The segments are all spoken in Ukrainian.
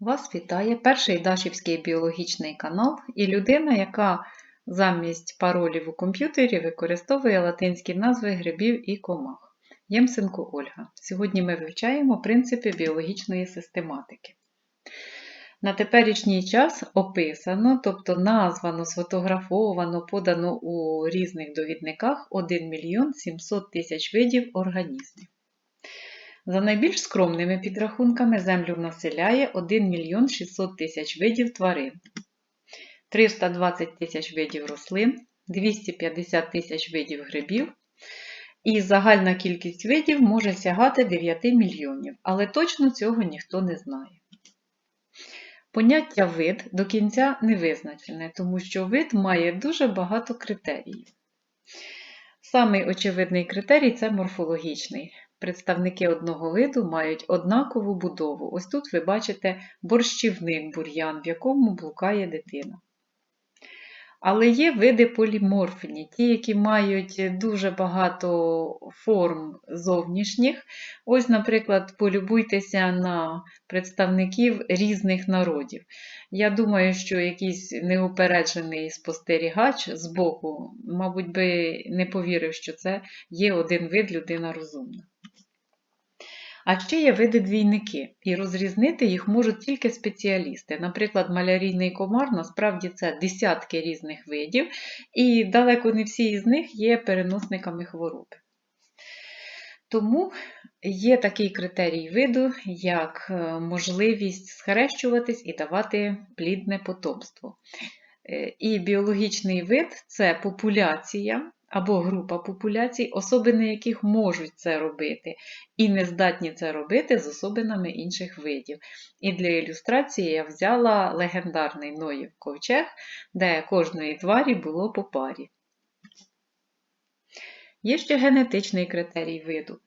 Вас вітає перший Дашівський біологічний канал і людина, яка замість паролів у комп'ютері використовує латинські назви грибів і комах. Ємсенко Ольга. Сьогодні ми вивчаємо принципи біологічної систематики. На теперішній час описано, тобто названо, сфотографовано, подано у різних довідниках 1 мільйон 700 тисяч видів організмів. За найбільш скромними підрахунками землю населяє 1 мільйон 600 тисяч видів тварин, 320 тисяч видів рослин, 250 тисяч видів грибів, і загальна кількість видів може сягати 9 мільйонів, але точно цього ніхто не знає. Поняття вид до кінця не визначене, тому що вид має дуже багато критеріїв. Самий очевидний критерій це морфологічний. Представники одного виду мають однакову будову. Ось тут ви бачите борщівник бур'ян, в якому блукає дитина. Але є види поліморфні, ті, які мають дуже багато форм зовнішніх. Ось, наприклад, полюбуйтеся на представників різних народів. Я думаю, що якийсь неупереджений спостерігач з боку, мабуть, би не повірив, що це є один вид людина розумна. А ще є види двійники, і розрізнити їх можуть тільки спеціалісти. Наприклад, малярійний комар насправді це десятки різних видів, і далеко не всі з них є переносниками хвороби. Тому є такий критерій виду, як е, можливість схрещуватись і давати плідне потомство. Е, І біологічний вид це популяція або група популяцій, особини яких можуть це робити, і не здатні це робити з особинами інших видів. І для ілюстрації я взяла легендарний Ноїв ковчег, де кожної тварі було по парі. Є ще генетичний критерій виду.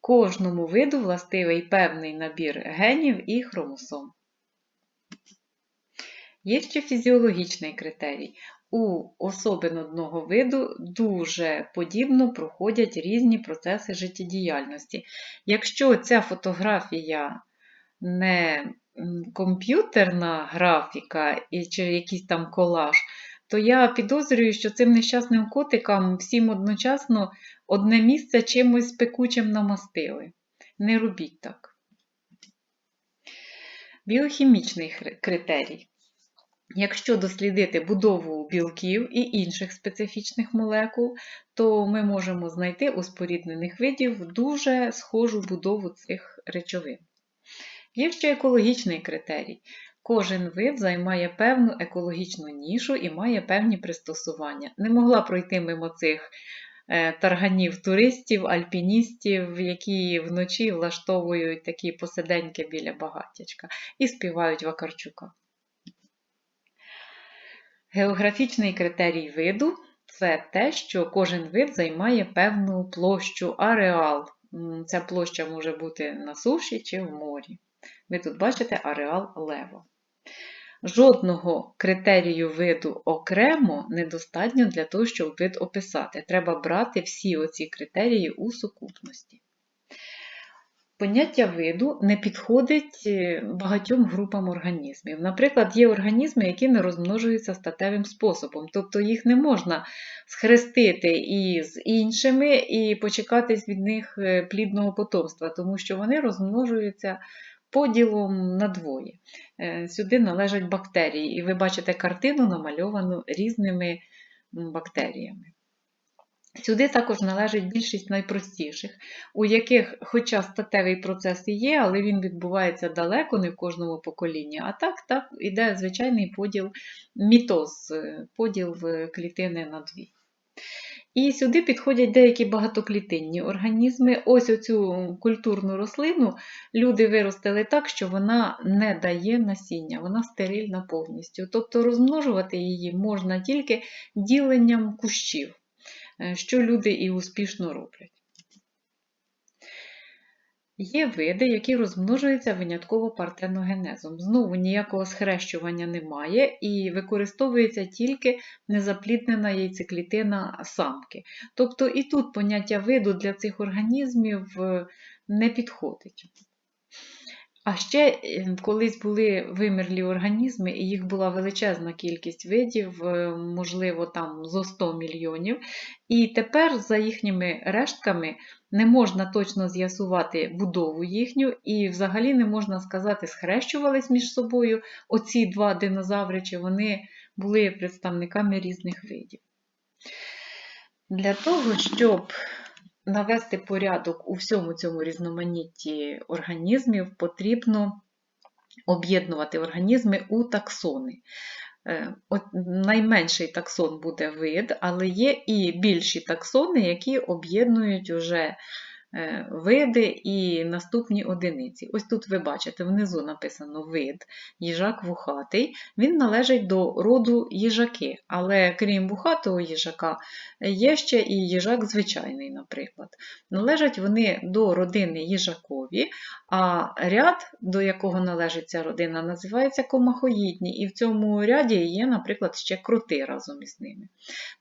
Кожному виду властивий певний набір генів і хромосом. Є ще фізіологічний критерій. У особин одного виду дуже подібно проходять різні процеси життєдіяльності. Якщо ця фотографія не комп'ютерна графіка чи якийсь там колаж, то я підозрюю, що цим нещасним котикам всім одночасно одне місце чимось пекучим намастили. Не робіть так. Біохімічний критерій. Якщо дослідити будову білків і інших специфічних молекул, то ми можемо знайти у споріднених видів дуже схожу будову цих речовин. Є ще екологічний критерій. Кожен вид займає певну екологічну нішу і має певні пристосування. Не могла пройти мимо цих е, тарганів туристів, альпіністів, які вночі влаштовують такі посиденьки біля багаттячка і співають Вакарчука. Географічний критерій виду це те, що кожен вид займає певну площу, ареал. Ця площа може бути на суші чи в морі. Ви тут бачите ареал лево. Жодного критерію виду окремо недостатньо для того, щоб вид описати. Треба брати всі оці критерії у сукупності. Поняття виду не підходить е, багатьом групам організмів. Наприклад, є організми, які не розмножуються статевим способом, тобто їх не можна схрестити із іншими і почекатись від них е, плідного потомства, тому що вони розмножуються поділом на двоє. Е, сюди належать бактерії, і ви бачите картину намальовану різними бактеріями. Сюди також належить більшість найпростіших, у яких, хоча статевий процес і є, але він відбувається далеко, не в кожному поколінні. А так, так іде звичайний поділ мітоз, поділ клітини на дві. І сюди підходять деякі багатоклітинні організми. Ось оцю культурну рослину люди виростили так, що вона не дає насіння, вона стерильна повністю. Тобто розмножувати її можна тільки діленням кущів. Е, що люди і успішно роблять. Є види, які розмножуються винятково партеногенезом. Знову ніякого схрещування немає і використовується тільки незапліднена яйцеклітина самки. Тобто і тут поняття виду для цих організмів е, не підходить. А ще е, колись були вимерлі організми, і їх була величезна кількість видів, е, можливо, там зо 100 мільйонів. І тепер за їхніми рештками не можна точно з'ясувати будову їхню, і взагалі не можна сказати, схрещувались між собою оці два динозаври, чи вони були представниками різних видів. Для того, щоб навести порядок у всьому цьому різноманітті організмів, потрібно об'єднувати організми у таксони. Е, от Найменший таксон буде вид, але є і більші таксони, які об'єднують уже види і наступні одиниці. Ось тут ви бачите, внизу написано вид, їжак вухатий. Він належить до роду їжаки, але крім вухатого їжака, є ще і їжак звичайний, наприклад. Належать вони до родини їжакові, а ряд, до якого належить ця родина, називається комахоїдні, і в цьому ряді є, наприклад, ще кроти разом із ними.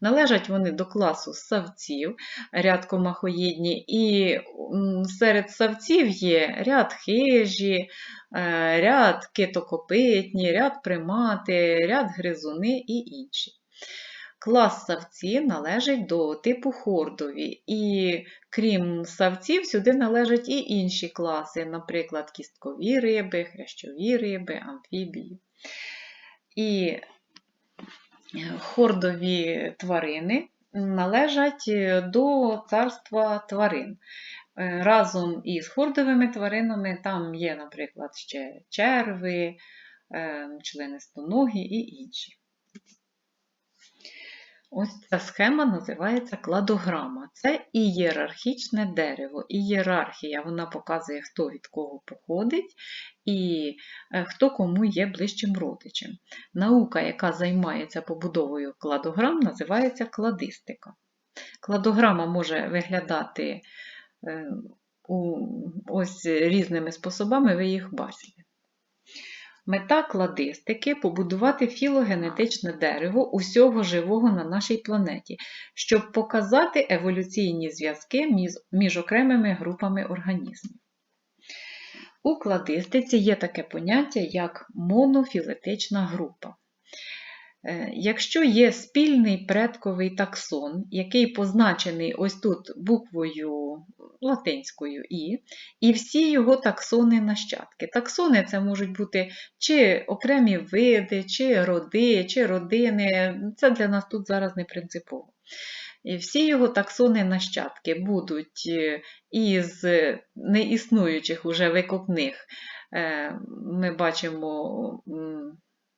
Належать вони до класу савців, ряд комахоїдні, і серед савців є ряд хижі, е, ряд китокопитні, ряд примати, ряд гризуни і інші. Клас савці належить до типу хордові, і крім савців, сюди належать і інші класи, наприклад, кісткові риби, хрящові риби, амфібії. І е, хордові тварини належать е, до царства тварин. Е, разом із хордовими тваринами там є, наприклад, ще черви, е, членистоногі і інші. Ось ця схема називається кладограма. Це ієрархічне дерево. Ієрархія вона показує, хто від кого походить і е, хто кому є ближчим родичем. Наука, яка займається побудовою кладограм, називається кладистика. Кладограма може виглядати е, ось різними способами, ви їх бачите. Мета кладистики побудувати філогенетичне дерево усього живого на нашій планеті, щоб показати еволюційні зв'язки між окремими групами організмів. У кладистиці є таке поняття, як монофілетична група. Е, якщо є спільний предковий таксон, який позначений ось тут буквою латинською І, і всі його таксони нащадки. Таксони це можуть бути чи окремі види, чи роди, чи родини. Це для нас тут зараз не принципово. Всі його таксони нащадки будуть е, із неіснуючих уже викопних. Е, ми бачимо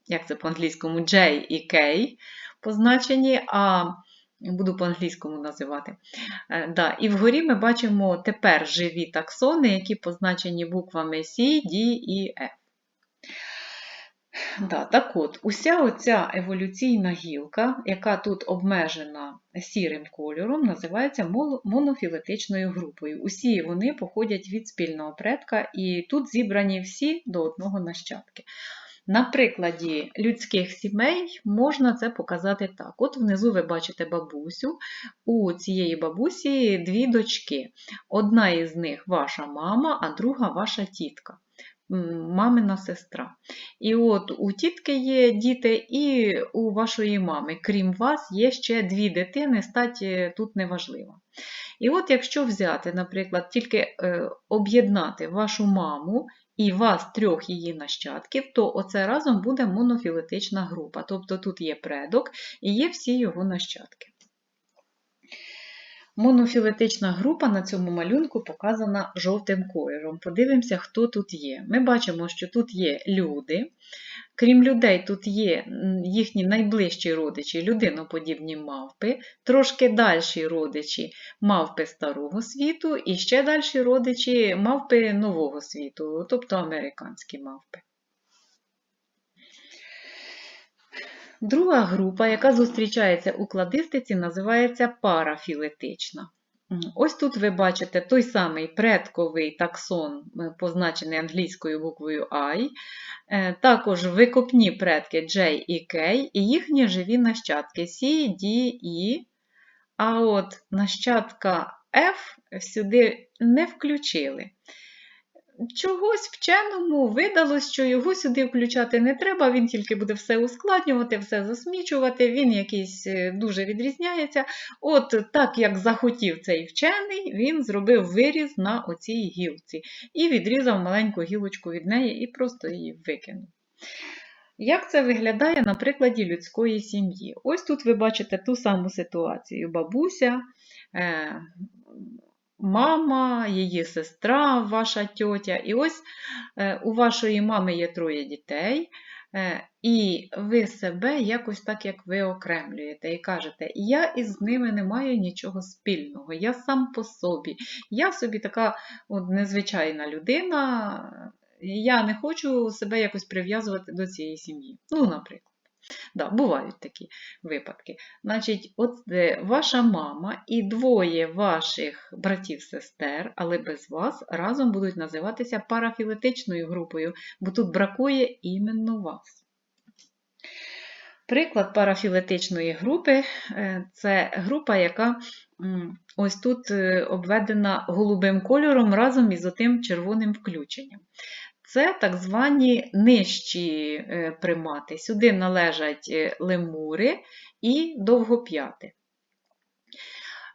як це по-англійському, J і K позначені, а буду по-англійському називати. Е, да, І вгорі ми бачимо тепер живі таксони, які позначені буквами C, D і F. Да, Так от, уся оця еволюційна гілка, яка тут обмежена сірим кольором, називається монофілетичною групою. Усі вони походять від спільного предка, і тут зібрані всі до одного нащадки. На прикладі людських сімей можна це показати так. От внизу ви бачите бабусю. У цієї бабусі дві дочки. Одна із них ваша мама, а друга ваша тітка. Мамина сестра. І от у тітки є діти, і у вашої мами, крім вас, є ще дві дитини, статі тут неважливо. І от якщо взяти, наприклад, тільки е, об'єднати вашу маму і вас трьох її нащадків, то оце разом буде монофілетична група. Тобто тут є предок і є всі його нащадки. Монофілетична група на цьому малюнку показана жовтим кольором. Подивимося, хто тут є. Ми бачимо, що тут є люди. Крім людей, тут є їхні найближчі родичі, людиноподібні мавпи, трошки дальші родичі мавпи старого світу, і ще дальші родичі мавпи нового світу, тобто американські мавпи. Друга група, яка зустрічається у кладистиці, називається парафілетична. Ось тут ви бачите той самий предковий таксон, позначений англійською буквою I, е, також викопні предки J і K, і їхні живі нащадки C, D, E. А от нащадка F сюди не включили. Чогось вченому видалось, що його сюди включати не треба, він тільки буде все ускладнювати, все засмічувати, він якийсь е, дуже відрізняється. От так як захотів цей вчений, він зробив виріз на оцій гілці і відрізав маленьку гілочку від неї і просто її викинув. Як це виглядає на прикладі людської сім'ї? Ось тут ви бачите ту саму ситуацію: бабуся, е, мама, її сестра, ваша тьотя. І ось е, у вашої мами є троє дітей, е, і ви себе якось так, як ви окремлюєте, і кажете, я із ними не маю нічого спільного, я сам по собі, я собі така от, незвичайна людина. Я не хочу себе якось прив'язувати до цієї сім'ї. Ну, наприклад. Да, бувають такі випадки. Значить, от е, ваша мама і двоє ваших братів-сестер, але без вас, разом будуть називатися парафілетичною групою, бо тут бракує іменно вас. Приклад парафілетичної групи е, це група, яка ось тут е, обведена голубим кольором разом із отим червоним включенням. Це так звані нижчі е, примати. Сюди належать е, лемури і довгоп'яти.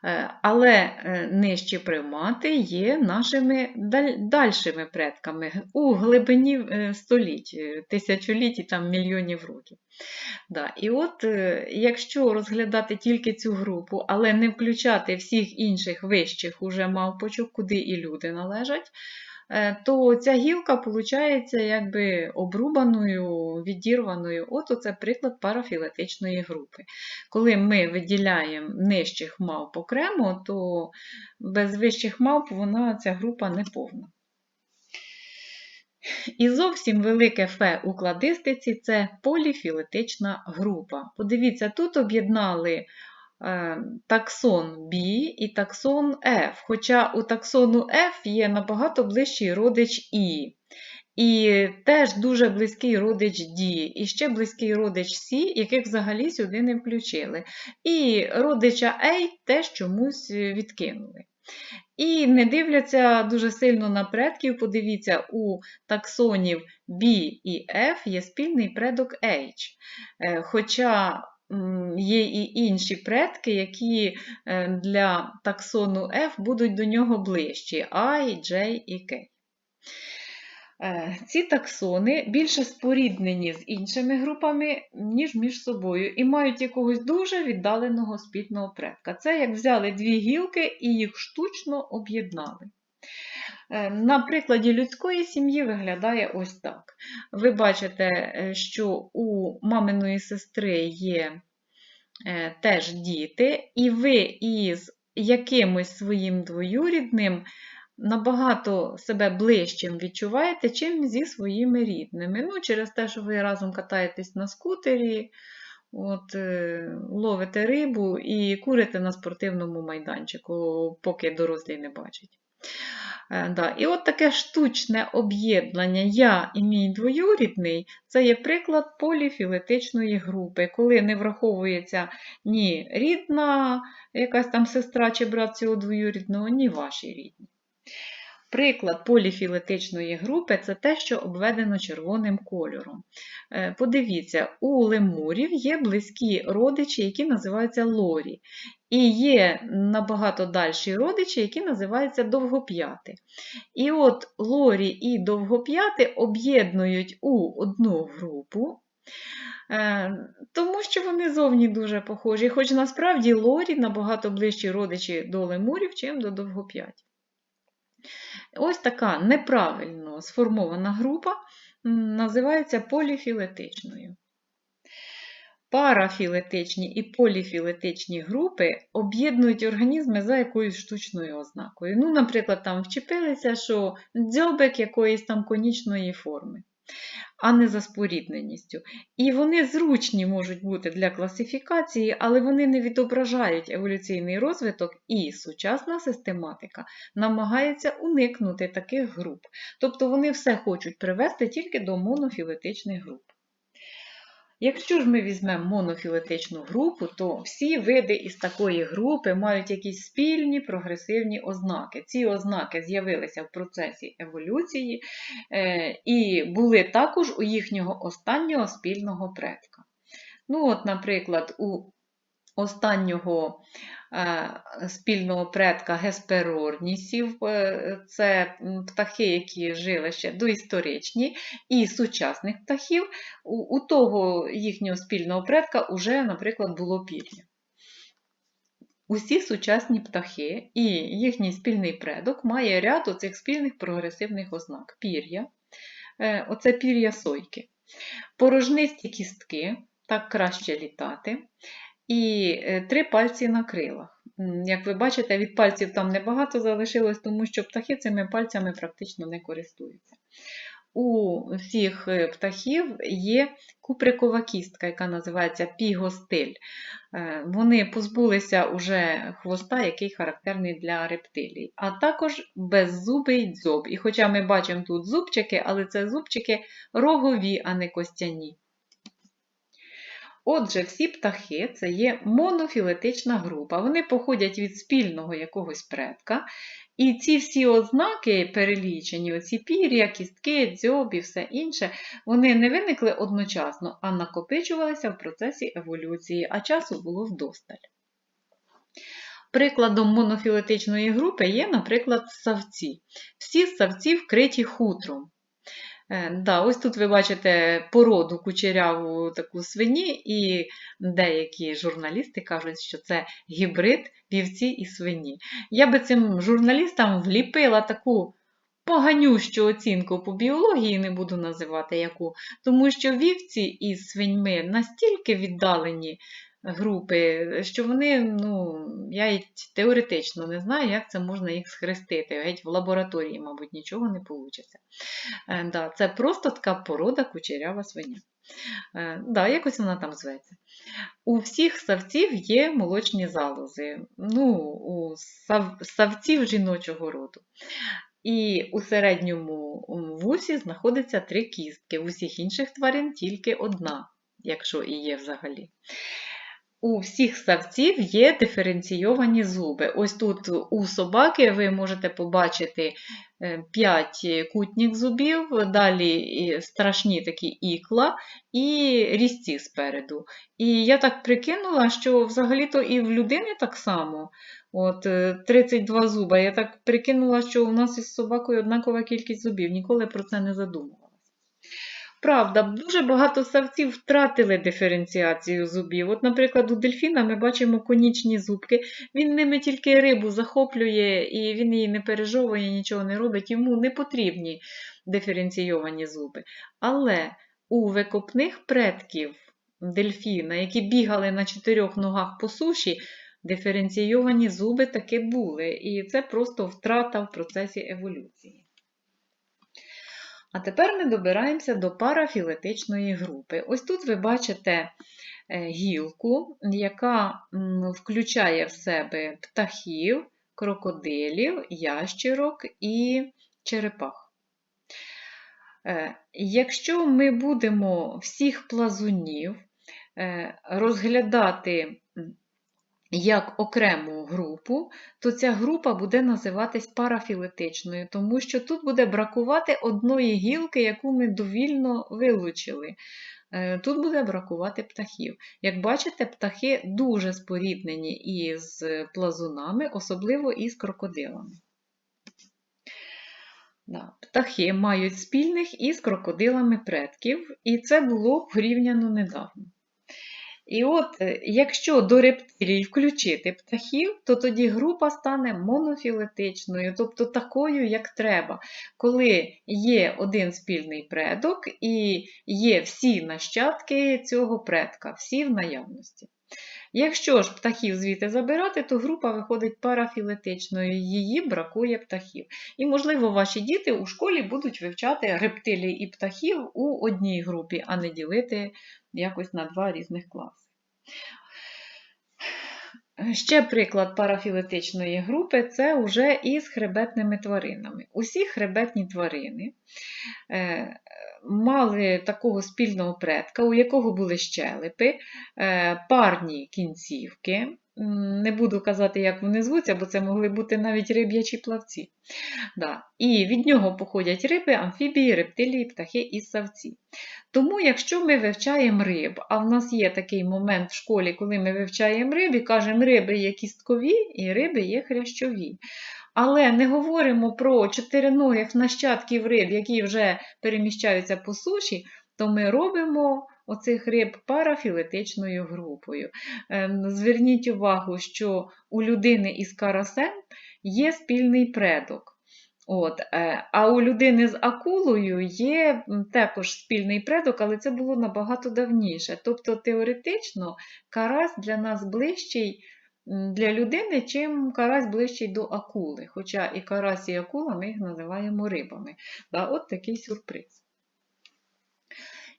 Е, Але нижчі примати є нашими дальшими предками у глибині століть, тисячоліть і там мільйонів років. Да. І от, якщо розглядати тільки цю групу, але не включати всіх інших вищих уже мавпочок, куди і люди належать, то ця гілка виходить якби обрубаною, відірваною. От оце приклад парафілетичної групи. Коли ми виділяємо нижчих мавп окремо, то без вищих мавп вона, ця група не повна. І зовсім велике фе у кладистиці це поліфілетична група. Подивіться, тут об'єднали Е, таксон B і таксон F. Хоча у таксону F є набагато ближчий родич І. І теж дуже близький родич D, і ще близький родич C, яких взагалі сюди не включили. І родича A теж чомусь відкинули. І не дивляться дуже сильно на предків. Подивіться, у таксонів B і F є спільний предок H. Е, хоча є і інші предки, які е, для таксону F будуть до нього ближчі I, J і K. Е, ці таксони більше споріднені з іншими групами, ніж між собою, і мають якогось дуже віддаленого спільного предка. Це як взяли дві гілки і їх штучно об'єднали. Е, на прикладі людської сім'ї виглядає ось так. Ви бачите, е, що у маминої сестри є е, теж діти, і ви із якимось своїм двоюрідним набагато себе ближчим відчуваєте, чим зі своїми рідними. Ну, Через те, що ви разом катаєтесь на скутері, от, ловите рибу і курите на спортивному майданчику, поки дорослі не бачать. Е, да. І от таке штучне об'єднання я і мій двоюрідний це є приклад поліфілетичної групи, коли не враховується ні рідна якась там сестра чи брат цього двоюрідного, ні ваші рідні. Приклад поліфілетичної групи це те, що обведено червоним кольором. Е, подивіться, у лемурів є близькі родичі, які називаються лорі. І є набагато дальші родичі, які називаються довгоп'яти. І от лорі і довгоп'яти об'єднують у одну групу. Е, тому що вони зовні дуже похожі, хоч насправді лорі набагато ближчі родичі до лемурів, чим до довгоп'ятів. Ось така неправильно сформована група називається поліфілетичною. Парафілетичні і поліфілетичні групи об'єднують організми за якоюсь штучною ознакою. Ну, Наприклад, там вчепилися, що дзьобик якоїсь там конічної форми а не за спорідненістю. І вони зручні можуть бути для класифікації, але вони не відображають еволюційний розвиток, і сучасна систематика намагається уникнути таких груп. Тобто вони все хочуть привести тільки до монофілетичних груп. Якщо ж ми візьмемо монофілетичну групу, то всі види із такої групи мають якісь спільні прогресивні ознаки. Ці ознаки з'явилися в процесі еволюції е, і були також у їхнього останнього спільного предка. Ну, от, Наприклад, у останнього спільного предка гесперорнісів, е, це птахи, які жили ще доісторичні, і сучасних птахів, у, у того їхнього спільного предка вже, наприклад, було пір'я. Усі сучасні птахи і їхній спільний предок має ряд оцих спільних прогресивних ознак. Пір'я, е, оце пір'я сойки, порожнисті кістки, так краще літати, і е, три пальці на крилах. Як ви бачите, від пальців там небагато залишилось, тому що птахи цими пальцями практично не користуються. У всіх е, птахів є куприкова кістка, яка називається пігостиль. Е, вони позбулися уже хвоста, який характерний для рептилій, а також беззубий дзьоб. І хоча ми бачимо тут зубчики, але це зубчики рогові, а не костяні. Отже, всі птахи це є монофілетична група. Вони походять від спільного якогось предка. І ці всі ознаки перелічені, оці пір'я, кістки, дзьоб і все інше, вони не виникли одночасно, а накопичувалися в процесі еволюції, а часу було вдосталь. Прикладом монофілетичної групи є, наприклад, савці. Всі савці вкриті хутром. Е, да, Ось тут ви бачите породу кучеряву таку свині, і деякі журналісти кажуть, що це гібрид вівці і свині. Я би цим журналістам вліпила таку поганющу оцінку по біології, не буду називати яку, тому що вівці і свиньми настільки віддалені групи, що вони, ну, я теоретично не знаю, як це можна їх схрестити. Геть в лабораторії, мабуть, нічого не вийде. Да, Це просто така порода кучерява свиня. Е, да, Якось вона там зветься. У всіх савців є молочні залози, ну, у сав, савців жіночого роду. І у середньому вусі знаходиться три кістки, у всіх інших тварин тільки одна, якщо і є взагалі. У всіх ставців є диференційовані зуби. Ось тут у собаки ви можете побачити 5 е, кутніх зубів, далі страшні такі ікла і різці спереду. І я так прикинула, що взагалі-то і в людини так само. От 32 е, зуба. Я так прикинула, що у нас із собакою однакова кількість зубів. Ніколи про це не задумувала. Правда, дуже багато савців втратили диференціацію зубів. От, наприклад, у дельфіна ми бачимо конічні зубки, він ними тільки рибу захоплює і він її не пережовує, нічого не робить, йому не потрібні диференційовані зуби. Але у викопних предків дельфіна, які бігали на чотирьох ногах по суші, диференційовані зуби таки були. І це просто втрата в процесі еволюції. А тепер ми добираємося до парафілетичної групи. Ось тут ви бачите е, гілку, яка включає в себе птахів, крокодилів, ящерок і черепах. Е, якщо ми будемо всіх плазунів е, розглядати як окрему групу, то ця група буде називатись парафілетичною, тому що тут буде бракувати одної гілки, яку ми довільно вилучили. Е, тут буде бракувати птахів. Як бачите, птахи дуже споріднені із плазунами, особливо із крокодилами. Птахи мають спільних із крокодилами предків, і це було порівняно недавно. І от, е, якщо до рептилій включити птахів, то тоді група стане монофілетичною, тобто такою, як треба, коли є один спільний предок і є всі нащадки цього предка, всі в наявності. Якщо ж птахів звідти забирати, то група виходить парафілетичною, її бракує птахів. І, можливо, ваші діти у школі будуть вивчати рептилій і птахів у одній групі, а не ділити якось на два різних класи. Ще приклад парафілетичної групи це вже із хребетними тваринами. Усі хребетні тварини е, мали такого спільного предка, у якого були щелепи, е, парні кінцівки. Не буду казати, як вони звуться, бо це могли бути навіть риб'ячі плавці. Да. І від нього походять риби, амфібії, рептилії, птахи і савці. Тому, якщо ми вивчаємо риб, а в нас є такий момент в школі, коли ми вивчаємо риб і кажемо, риби є кісткові і риби є хрящові. Але не говоримо про чотириногих нащадків риб, які вже переміщаються по суші, то ми робимо оцих риб парафілетичною групою. Ем, Зверніть увагу, що у людини із карасем є спільний предок. От, е, а у людини з акулою є також спільний предок, але це було набагато давніше. Тобто, теоретично, карась для нас ближчий для людини, чим карась ближчий до акули. Хоча і карась, і акула ми їх називаємо рибами. От такий сюрприз.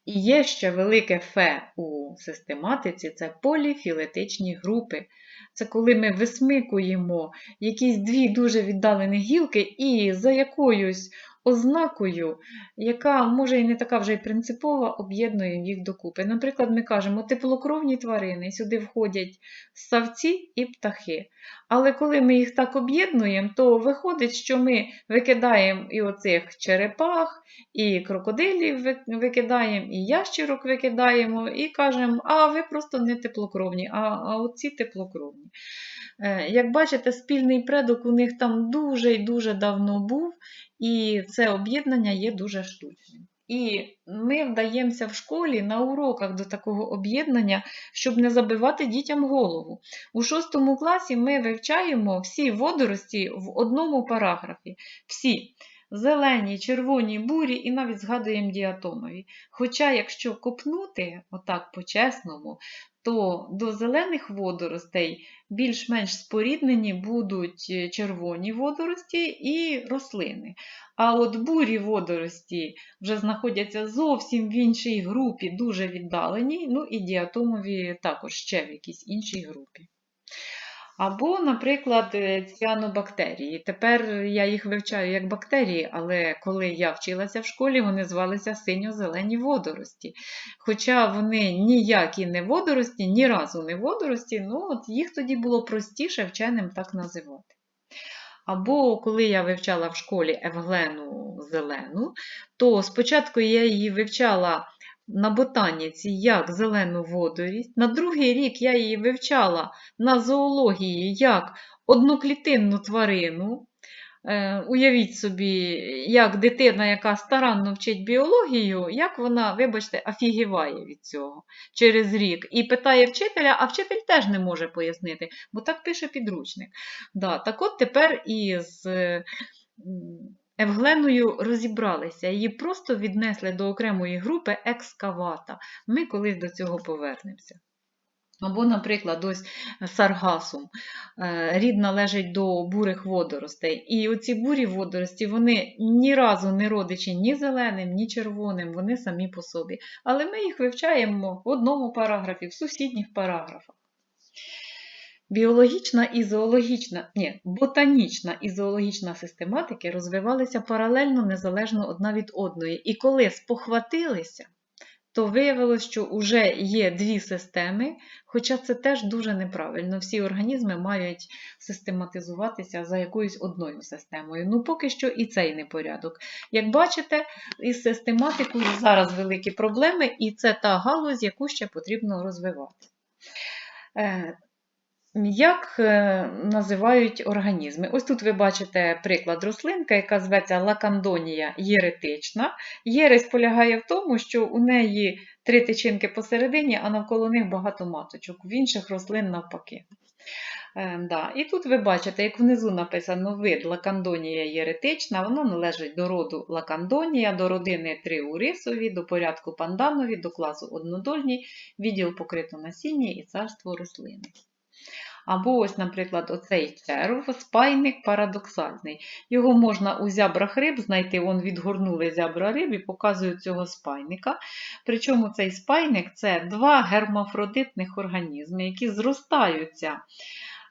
І є ще велике фе у систематиці це поліфілетичні групи. Це коли ми висмикуємо якісь дві дуже віддалені гілки і за якоюсь ознакою, яка може і не така вже й принципова, об'єднуємо їх докупи. Наприклад, ми кажемо теплокровні тварини, сюди входять ссавці і птахи. Але коли ми їх так об'єднуємо, то виходить, що ми викидаємо і оцих черепах, і крокодилів викидаємо, і ящерок викидаємо, і кажемо, а ви просто не теплокровні, а, а оці теплокровні. Е, Як бачите, спільний предок у них там дуже і дуже давно був, і це об'єднання є дуже штучним. І ми вдаємося в школі на уроках до такого об'єднання, щоб не забивати дітям голову. У шостому класі ми вивчаємо всі водорості в одному параграфі. Всі. Зелені, червоні, бурі і навіть згадуємо діатомові. Хоча, якщо копнути отак по-чесному, то до зелених водоростей більш-менш споріднені будуть е, червоні водорості і рослини. А от бурі водорості вже знаходяться зовсім в іншій групі, дуже віддаленій, ну і діатомові також ще в якійсь іншій групі. Або, наприклад, е, ціанобактерії. Тепер я їх вивчаю як бактерії, але коли я вчилася в школі, вони звалися синьо-зелені водорості. Хоча вони ніякі не водорості, ні разу не водорості, ну от їх тоді було простіше вченим так називати. Або коли я вивчала в школі Евглену зелену, то спочатку я її вивчала на ботаніці як зелену водорість. На другий рік я її вивчала на зоології як одноклітинну тварину. Е, Уявіть собі, як дитина, яка старанно вчить біологію, як вона, вибачте, афігіває від цього через рік. І питає вчителя, а вчитель теж не може пояснити, бо так пише підручник. Да, так от тепер із Евгленою розібралися, її просто віднесли до окремої групи екскавата. Ми колись до цього повернемося. Або, наприклад, ось саргасум. Е, Рід належить до бурих водоростей. І оці бурі водорості, вони ні разу не родичі ні зеленим, ні червоним, вони самі по собі. Але ми їх вивчаємо в одному параграфі, в сусідніх параграфах. Біологічна і зоологічна, ні, ботанічна і зоологічна систематики розвивалися паралельно, незалежно одна від одної. І коли спохватилися, то виявилось, що вже є дві системи, хоча це теж дуже неправильно. Всі організми мають систематизуватися за якоюсь одною системою. Ну, поки що і цей непорядок. Як бачите, із систематикою зараз великі проблеми, і це та галузь, яку ще потрібно розвивати. Як е, називають організми? Ось тут ви бачите приклад рослинка, яка зветься лакандонія єретична. Єресь полягає в тому, що у неї три тичинки посередині, а навколо них багато маточок, в інших рослин навпаки. Е, да. І тут ви бачите, як внизу написано вид лакандонія єретична, вона належить до роду лакандонія, до родини триурисові, до порядку панданові, до класу однодольні, відділ покрито насіння і царство рослини. Або ось, наприклад, оцей черв, спайник парадоксальний. Його можна у зябрах риб знайти, вон відгорнули зябра риб і показують цього спайника. Причому цей спайник це два гермафродитних організми, які зростаються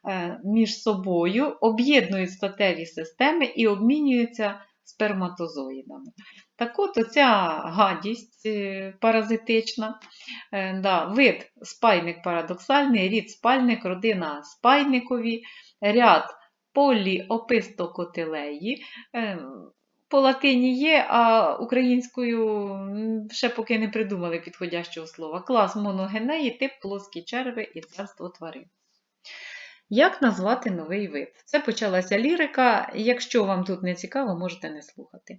е, між собою, об'єднують статеві системи і обмінюються сперматозоїдами. Так от оця гадість е, паразитична, е, да, вид спайник парадоксальний, рід спальник, родина спайникові, ряд поліопистокотилеї. Е, По латині є, а українською ще поки не придумали підходящого слова. Клас моногенеї, тип плоскі черви і царство тварин. Як назвати новий вид? Це почалася лірика. Якщо вам тут не цікаво, можете не слухати.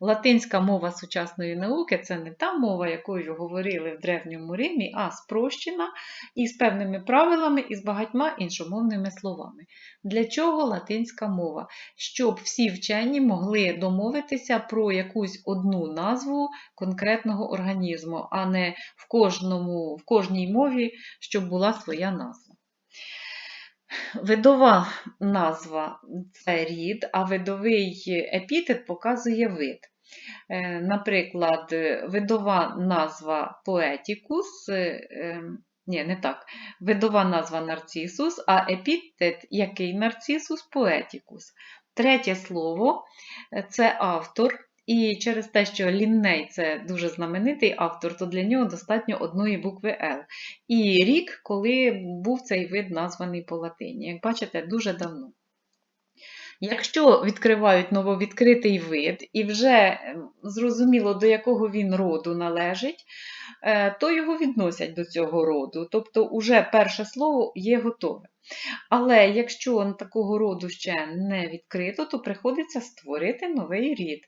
Латинська мова сучасної науки це не та мова, якою говорили в Древньому Римі, а спрощена із певними правилами і з багатьма іншомовними словами. Для чого латинська мова? Щоб всі вчені могли домовитися про якусь одну назву конкретного організму, а не в, кожному, в кожній мові, щоб була своя назва. Видова назва це рід, а видовий епітет показує вид. Е, Наприклад, видова назва поетікус, е, е, ні, не так, видова назва нарцисус, а епітет який нарцисус поетікус. Третє слово це автор. І через те, що Лінней це дуже знаменитий автор, то для нього достатньо одної букви Л. І рік, коли був цей вид названий по латині. Як бачите, дуже давно. Якщо відкривають нововідкритий вид і вже ем, зрозуміло, до якого він роду належить, то його відносять до цього роду. Тобто, уже перше слово є готове. Але якщо такого роду ще не відкрито, то приходиться створити новий рід.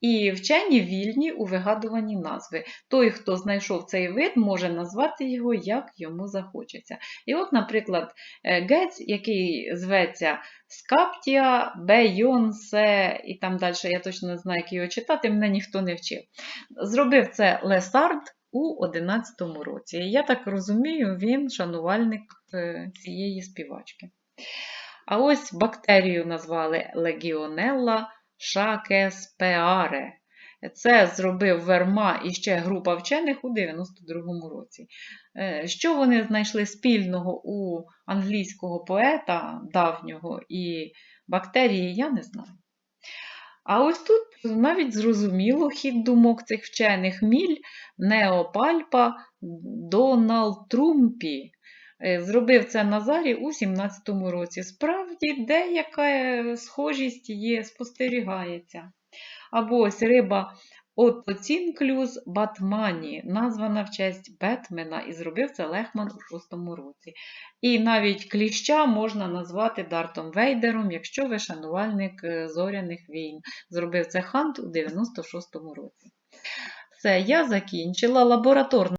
І вчені вільні у вигадуванні назви. Той, хто знайшов цей вид, може назвати його, як йому захочеться. І от, наприклад, е, гець, який зветься Скаптія, Бейонсе, і там далі я точно не знаю, як його читати, мене ніхто не вчив. Зробив це Лесард у 11 році. Я так розумію, він шанувальник е, цієї співачки. А ось бактерію назвали Legionella шакеспеаре. Це зробив Верма і ще група вчених у 92-му році. Е, Що вони знайшли спільного у англійського поета давнього і бактерії, я не знаю. А ось тут навіть зрозуміло хід думок цих вчених міль Неопальпа Дональд Трумпі. Е, Зробив це Назарі у 17-му році. Справді, деяка е, схожість є, спостерігається. Або ось риба Отоцінклюз Батмані, названа в честь Бетмена, і зробив це Лехман у 6-му році. І навіть кліща можна назвати Дартом Вейдером, якщо ви шанувальник е, зоряних війн. Зробив це Хант у 96-му році. Все, я закінчила лабораторна.